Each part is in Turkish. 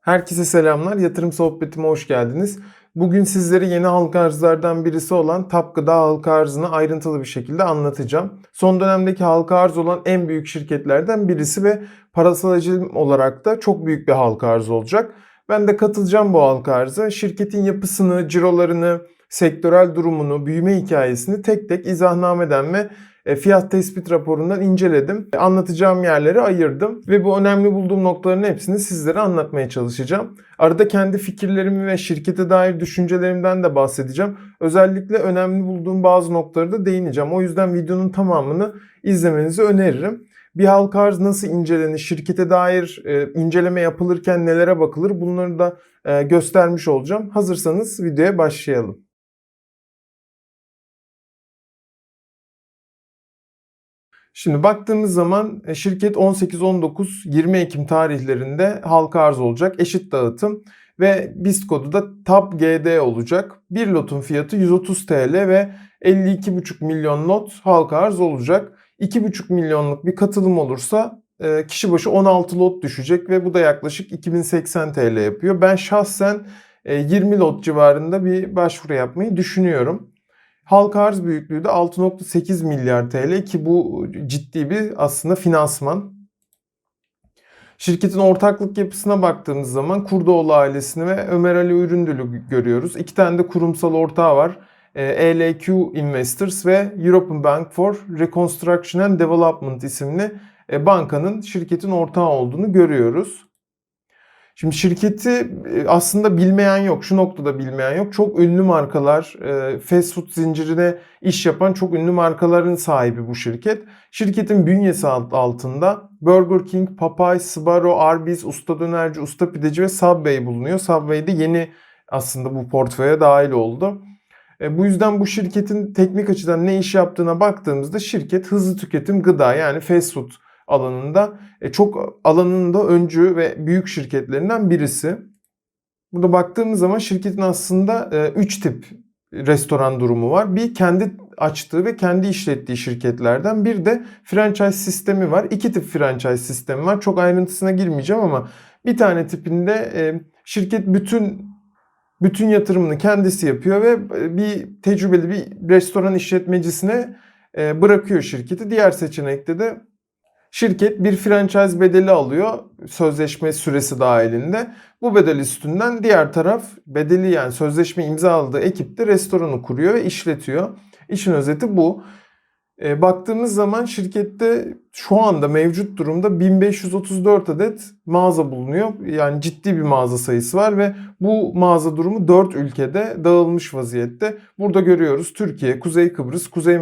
Herkese selamlar. Yatırım sohbetime hoş geldiniz. Bugün sizlere yeni halka arzlardan birisi olan TAP Gıda halka arzını ayrıntılı bir şekilde anlatacağım. Son dönemdeki halka arz olan en büyük şirketlerden birisi ve parasal hacim olarak da çok büyük bir halka arz olacak. Ben de katılacağım bu halka arza. Şirketin yapısını, cirolarını, sektörel durumunu, büyüme hikayesini tek tek izahnameden ve e, fiyat tespit raporundan inceledim. Anlatacağım yerleri ayırdım ve bu önemli bulduğum noktaların hepsini sizlere anlatmaya çalışacağım. Arada kendi fikirlerimi ve şirkete dair düşüncelerimden de bahsedeceğim. Özellikle önemli bulduğum bazı noktaları da değineceğim. O yüzden videonun tamamını izlemenizi öneririm. Bir halka arz nasıl incelenir, şirkete dair e, inceleme yapılırken nelere bakılır bunları da e, göstermiş olacağım. Hazırsanız videoya başlayalım. Şimdi baktığımız zaman e, şirket 18-19-20 Ekim tarihlerinde halka arz olacak. Eşit dağıtım ve BIST kodu da TAP GD olacak. Bir lotun fiyatı 130 TL ve 52,5 milyon lot halka arz olacak. 2,5 milyonluk bir katılım olursa e, kişi başı 16 lot düşecek ve bu da yaklaşık 2080 TL yapıyor. Ben şahsen 20 e, lot civarında bir başvuru yapmayı düşünüyorum. Halka arz büyüklüğü de 6.8 milyar TL ki bu ciddi bir aslında finansman. Şirketin ortaklık yapısına baktığımız zaman Kurdoğlu ailesini ve Ömer Ali Üründül'ü görüyoruz. İki tane de kurumsal ortağı var. ELQ Investors ve European Bank for Reconstruction and Development isimli e, bankanın şirketin ortağı olduğunu görüyoruz. Şimdi şirketi e, aslında bilmeyen yok. Şu noktada bilmeyen yok. Çok ünlü markalar, e, fast food zincirine iş yapan çok ünlü markaların sahibi bu şirket. Şirketin bünyesi altında Burger King, Popeyes, Sbarro, Arby's, Usta Dönerci, Usta Pideci ve Subway bulunuyor. Subway de yeni aslında bu portföye dahil oldu. E, bu yüzden bu şirketin teknik açıdan ne iş yaptığına baktığımızda şirket hızlı tüketim gıda yani fast food alanında e, çok alanında öncü ve büyük şirketlerinden birisi. Burada baktığımız zaman şirketin aslında 3 e, tip restoran durumu var. Bir kendi açtığı ve kendi işlettiği şirketlerden bir de franchise sistemi var. İki tip franchise sistemi var. Çok ayrıntısına girmeyeceğim ama bir tane tipinde e, şirket bütün bütün yatırımını kendisi yapıyor ve bir tecrübeli bir restoran işletmecisine bırakıyor şirketi. Diğer seçenekte de Şirket bir franchise bedeli alıyor sözleşme süresi dahilinde. Bu bedel üstünden diğer taraf bedeli yani sözleşme imzaladığı ekip de restoranı kuruyor ve işletiyor. İşin özeti bu. E, baktığımız zaman şirkette şu anda mevcut durumda 1534 adet mağaza bulunuyor. Yani ciddi bir mağaza sayısı var ve bu mağaza durumu 4 ülkede dağılmış vaziyette. Burada görüyoruz Türkiye, Kuzey Kıbrıs, Kuzey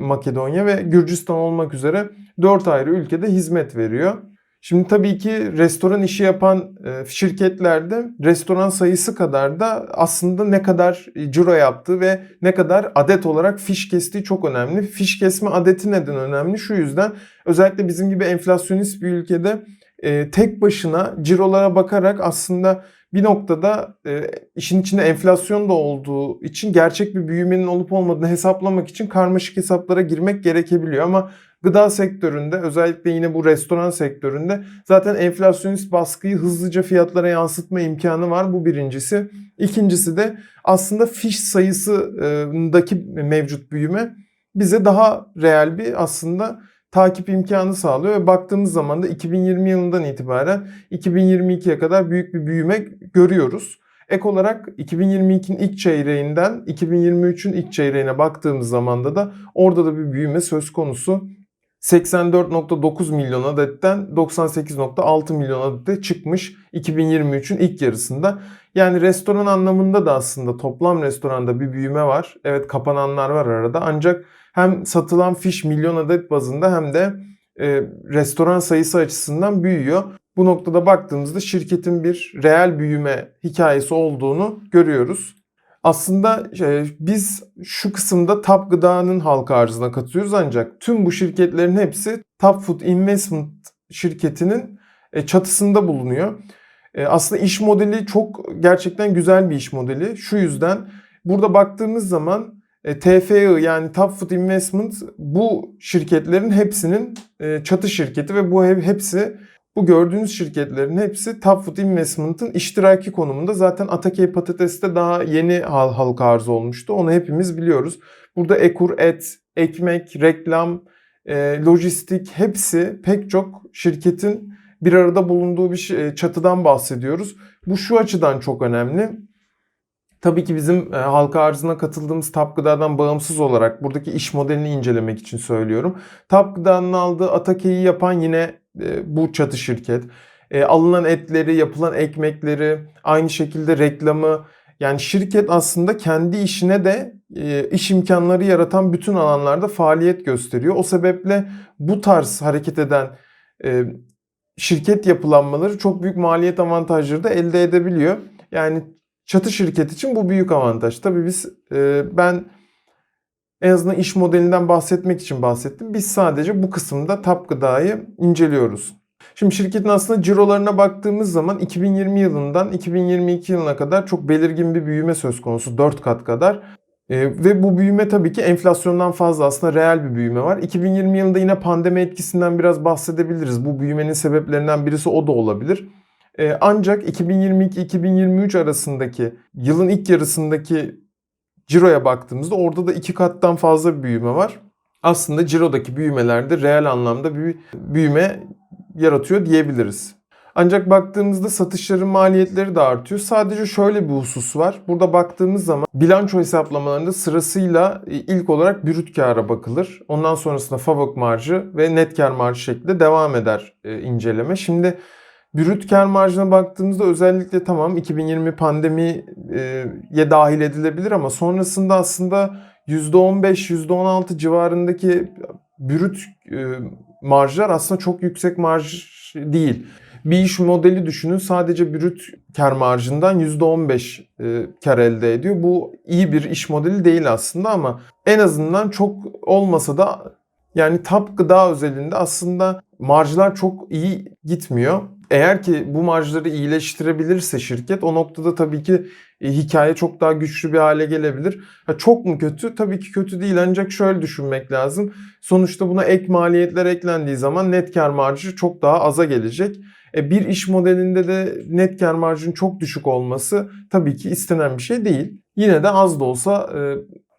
Makedonya ve Gürcistan olmak üzere 4 ayrı ülkede hizmet veriyor. Şimdi tabii ki restoran işi yapan e, şirketlerde restoran sayısı kadar da aslında ne kadar ciro yaptığı ve ne kadar adet olarak fiş kestiği çok önemli. Fiş kesme adeti neden önemli? Şu yüzden özellikle bizim gibi enflasyonist bir ülkede e, tek başına cirolara bakarak aslında bir noktada e, işin içinde enflasyon da olduğu için gerçek bir büyümenin olup olmadığını hesaplamak için karmaşık hesaplara girmek gerekebiliyor ama Gıda sektöründe özellikle yine bu restoran sektöründe zaten enflasyonist baskıyı hızlıca fiyatlara yansıtma imkanı var. Bu birincisi. İkincisi de aslında fiş sayısındaki mevcut büyüme bize daha reel bir aslında takip imkanı sağlıyor ve baktığımız zaman da 2020 yılından itibaren 2022'ye kadar büyük bir büyüme görüyoruz. Ek olarak 2022'nin ilk çeyreğinden 2023'ün ilk çeyreğine baktığımız zaman da orada da bir büyüme söz konusu. 84.9 milyon adetten 98.6 milyon adete çıkmış 2023'ün ilk yarısında. Yani restoran anlamında da aslında toplam restoranda bir büyüme var. Evet kapananlar var arada ancak hem satılan fiş milyon adet bazında hem de e, restoran sayısı açısından büyüyor. Bu noktada baktığımızda şirketin bir reel büyüme hikayesi olduğunu görüyoruz. Aslında e, biz şu kısımda Tap Gıda'nın halka arzına katıyoruz ancak tüm bu şirketlerin hepsi Tap Food Investment şirketinin e, çatısında bulunuyor. E, aslında iş modeli çok gerçekten güzel bir iş modeli. Şu yüzden burada baktığımız zaman TFI yani Top Food Investment bu şirketlerin hepsinin çatı şirketi ve bu hepsi Bu gördüğünüz şirketlerin hepsi Top Food Investment'ın iştiraki konumunda. Zaten Atakey Patates de daha yeni hal halka arz olmuştu. Onu hepimiz biliyoruz. Burada Ekur, Et, Ekmek, Reklam, e, Lojistik hepsi pek çok şirketin bir arada bulunduğu bir şey- çatıdan bahsediyoruz. Bu şu açıdan çok önemli. Tabii ki bizim e, halka arzına katıldığımız Tap bağımsız olarak buradaki iş modelini incelemek için söylüyorum. Tap aldığı Atake'yi yapan yine e, bu çatı şirket. E, alınan etleri, yapılan ekmekleri, aynı şekilde reklamı. Yani şirket aslında kendi işine de e, iş imkanları yaratan bütün alanlarda faaliyet gösteriyor. O sebeple bu tarz hareket eden e, şirket yapılanmaları çok büyük maliyet avantajları da elde edebiliyor. Yani çatı şirket için bu büyük avantaj. Tabii biz e, ben en azından iş modelinden bahsetmek için bahsettim. Biz sadece bu kısımda Tap Gıda'yı inceliyoruz. Şimdi şirketin aslında cirolarına baktığımız zaman 2020 yılından 2022 yılına kadar çok belirgin bir büyüme söz konusu. 4 kat kadar. E, ve bu büyüme tabii ki enflasyondan fazla aslında reel bir büyüme var. 2020 yılında yine pandemi etkisinden biraz bahsedebiliriz. Bu büyümenin sebeplerinden birisi o da olabilir. E, ancak 2022-2023 arasındaki yılın ilk yarısındaki ciroya baktığımızda orada da iki kattan fazla bir büyüme var. Aslında cirodaki büyümelerde reel anlamda bir büyüme yaratıyor diyebiliriz. Ancak baktığımızda satışların maliyetleri de artıyor. Sadece şöyle bir husus var. Burada baktığımız zaman bilanço hesaplamalarında sırasıyla e, ilk olarak brüt kâra bakılır. Ondan sonrasında FAVÖK marjı ve net kar marjı şeklinde devam eder e, inceleme. Şimdi brüt kar marjına baktığımızda özellikle tamam 2020 pandemiye dahil edilebilir ama sonrasında aslında %15, %16 civarındaki brüt e, marjlar aslında çok yüksek marj değil. Bir iş modeli düşünün sadece brüt kar marjından %15 e, kar elde ediyor. Bu iyi bir iş modeli değil aslında ama en azından çok olmasa da yani tap gıda özelinde aslında marjlar çok iyi gitmiyor. Eğer ki bu marjları iyileştirebilirse şirket o noktada tabii ki e, hikaye çok daha güçlü bir hale gelebilir. Ha, çok mu kötü? Tabii ki kötü değil ancak şöyle düşünmek lazım. Sonuçta buna ek maliyetler eklendiği zaman net kar marjı çok daha aza gelecek. E, bir iş modelinde de net kar marjının çok düşük olması tabii ki istenen bir şey değil. Yine de az da olsa e,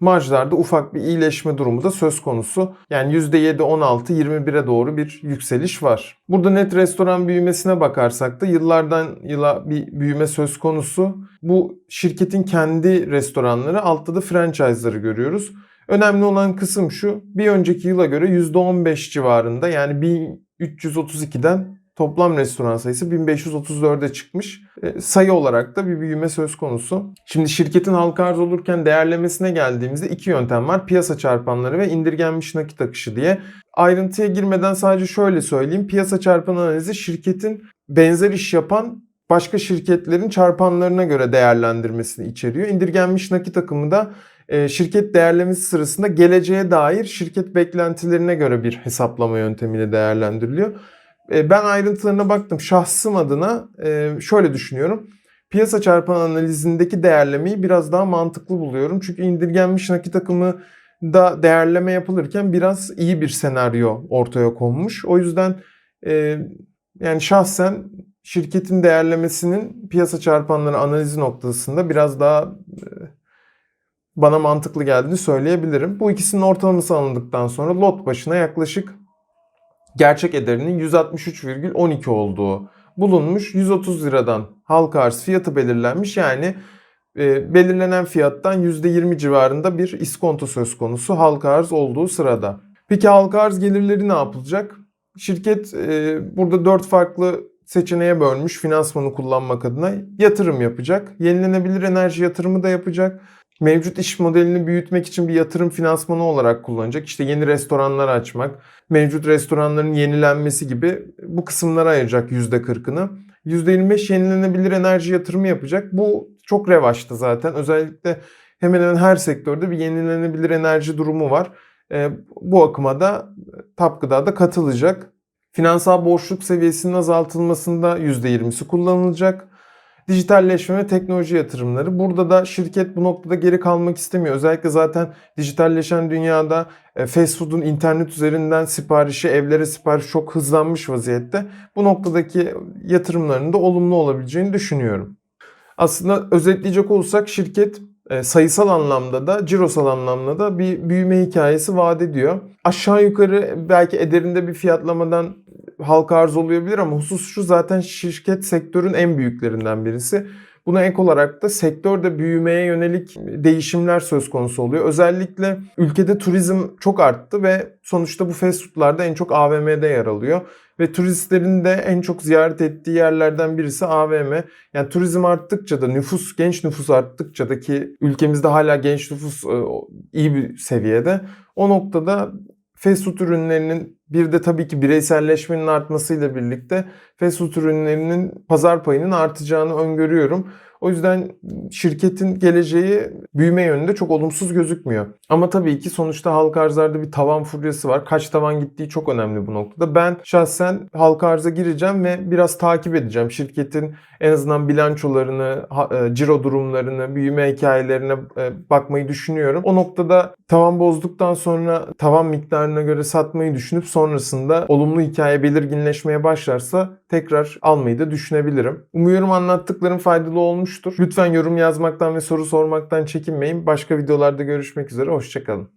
marjlarda ufak bir iyileşme durumu da söz konusu. Yani %7, 16, 21'e doğru bir yükseliş var. Burada net restoran büyümesine bakarsak da yıllardan yıla bir büyüme söz konusu. Bu şirketin kendi restoranları, altta da franchise'ları görüyoruz. Önemli olan kısım şu, bir önceki yıla göre %15 civarında yani 1332'den Toplam restoran sayısı 1534'e çıkmış. E, sayı olarak da bir büyüme söz konusu. Şimdi şirketin halka arz olurken değerlemesine geldiğimizde iki yöntem var. Piyasa çarpanları ve indirgenmiş nakit akışı diye. Ayrıntıya girmeden sadece şöyle söyleyeyim. Piyasa çarpan analizi şirketin benzer iş yapan başka şirketlerin çarpanlarına göre değerlendirmesini içeriyor. İndirgenmiş nakit akımı da e, şirket değerlemesi sırasında geleceğe dair şirket beklentilerine göre bir hesaplama yöntemiyle değerlendiriliyor. E, ben ayrıntılarına baktım. Şahsım adına e, şöyle düşünüyorum. Piyasa çarpan analizindeki değerlemeyi biraz daha mantıklı buluyorum. Çünkü indirgenmiş nakit akımı da değerleme yapılırken biraz iyi bir senaryo ortaya konmuş. O yüzden e, yani şahsen şirketin değerlemesinin piyasa çarpanları analizi noktasında biraz daha bana mantıklı geldiğini söyleyebilirim. Bu ikisinin ortalaması alındıktan sonra lot başına yaklaşık gerçek ederinin 163,12 olduğu bulunmuş. 130 liradan halka arz fiyatı belirlenmiş. Yani e, belirlenen fiyattan %20 civarında bir iskonto söz konusu halka arz olduğu sırada. Peki halka arz gelirleri ne yapılacak? Şirket e, burada 4 farklı seçeneğe bölmüş finansmanı kullanmak adına yatırım yapacak. Yenilenebilir enerji yatırımı da yapacak mevcut iş modelini büyütmek için bir yatırım finansmanı olarak kullanacak. İşte yeni restoranlar açmak, mevcut restoranların yenilenmesi gibi bu kısımlara ayıracak %40'ını. %25 yenilenebilir enerji yatırımı yapacak. Bu çok revaçta zaten. Özellikle hemen hemen her sektörde bir yenilenebilir enerji durumu var. E, bu akıma da Tapgıda da katılacak. Finansal borçluk seviyesinin azaltılmasında %20'si kullanılacak. Dijitalleşme ve teknoloji yatırımları. Burada da şirket bu noktada geri kalmak istemiyor. Özellikle zaten dijitalleşen dünyada e, fast food'un internet üzerinden siparişi, evlere sipariş çok hızlanmış vaziyette. Bu noktadaki yatırımlarının da olumlu olabileceğini düşünüyorum. Aslında özetleyecek olursak şirket e, sayısal anlamda da cirosal anlamda da bir büyüme hikayesi vaat ediyor. Aşağı yukarı belki ederinde bir fiyatlamadan halka arz olabilir ama husus şu zaten şirket sektörün en büyüklerinden birisi. Buna ek olarak da sektörde büyümeye yönelik değişimler söz konusu oluyor. Özellikle ülkede turizm çok arttı ve sonuçta bu fast foodlarda en çok AVM'de yer alıyor. Ve turistlerin de en çok ziyaret ettiği yerlerden birisi AVM. Yani turizm arttıkça da nüfus, genç nüfus arttıkça da ki ülkemizde hala genç nüfus e, iyi bir seviyede. O noktada fast food ürünlerinin bir de tabii ki bireyselleşmenin artmasıyla birlikte fast food ürünlerinin pazar payının artacağını öngörüyorum. O yüzden şirketin geleceği büyüme yönünde çok olumsuz gözükmüyor. Ama tabii ki sonuçta halka arzlarda bir tavan furyası var. Kaç tavan gittiği çok önemli bu noktada. Ben şahsen halka arza gireceğim ve biraz takip edeceğim. Şirketin en azından bilançolarını, e, ciro durumlarını, büyüme hikayelerine e, bakmayı düşünüyorum. O noktada tavan bozduktan sonra tavan miktarına göre satmayı düşünüp sonrasında olumlu hikaye belirginleşmeye başlarsa tekrar almayı da düşünebilirim. Umuyorum anlattıklarım faydalı olmuştur. Lütfen yorum yazmaktan ve soru sormaktan çekinmeyin. Başka videolarda görüşmek üzere. Hoşçakalın.